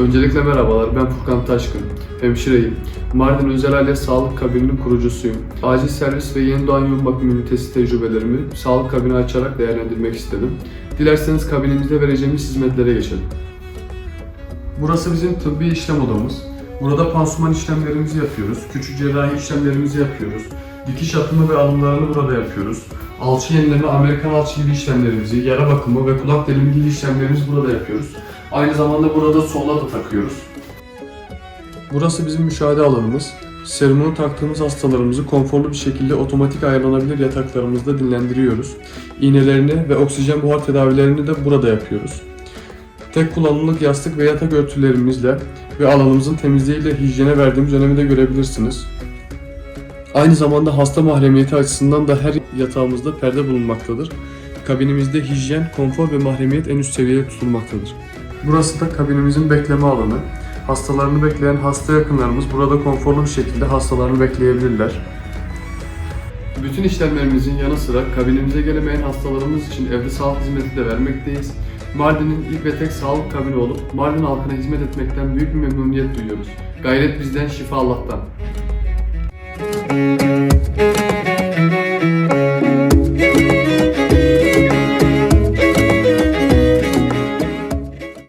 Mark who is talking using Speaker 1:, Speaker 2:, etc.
Speaker 1: Öncelikle merhabalar, ben Furkan Taşkın, hemşireyim. Mardin Özel Aile Sağlık Kabini'nin kurucusuyum. Acil servis ve yeni doğan yoğun bakım ünitesi tecrübelerimi sağlık kabini açarak değerlendirmek istedim. Dilerseniz kabinimizde vereceğimiz hizmetlere geçelim. Burası bizim tıbbi işlem odamız. Burada pansuman işlemlerimizi yapıyoruz, küçük cerrahi işlemlerimizi yapıyoruz. Dikiş atımı ve alımlarını burada yapıyoruz. Alçı yenileme, Amerikan alçı gibi işlemlerimizi, yara bakımı ve kulak delimi gibi işlemlerimizi burada yapıyoruz. Aynı zamanda burada sola da takıyoruz. Burası bizim müşahede alanımız. Serumunu taktığımız hastalarımızı konforlu bir şekilde otomatik ayarlanabilir yataklarımızda dinlendiriyoruz. İğnelerini ve oksijen buhar tedavilerini de burada yapıyoruz. Tek kullanımlık yastık ve yatak örtülerimizle ve alanımızın temizliğiyle hijyene verdiğimiz önemi de görebilirsiniz. Aynı zamanda hasta mahremiyeti açısından da her yatağımızda perde bulunmaktadır. Kabinimizde hijyen, konfor ve mahremiyet en üst seviyede tutulmaktadır. Burası da kabinimizin bekleme alanı. Hastalarını bekleyen hasta yakınlarımız burada konforlu bir şekilde hastalarını bekleyebilirler. Bütün işlemlerimizin yanı sıra kabinimize gelemeyen hastalarımız için evde sağlık hizmeti de vermekteyiz. Mardin'in ilk ve tek sağlık kabini olup Mardin halkına hizmet etmekten büyük bir memnuniyet duyuyoruz. Gayret bizden, şifa Allah'tan.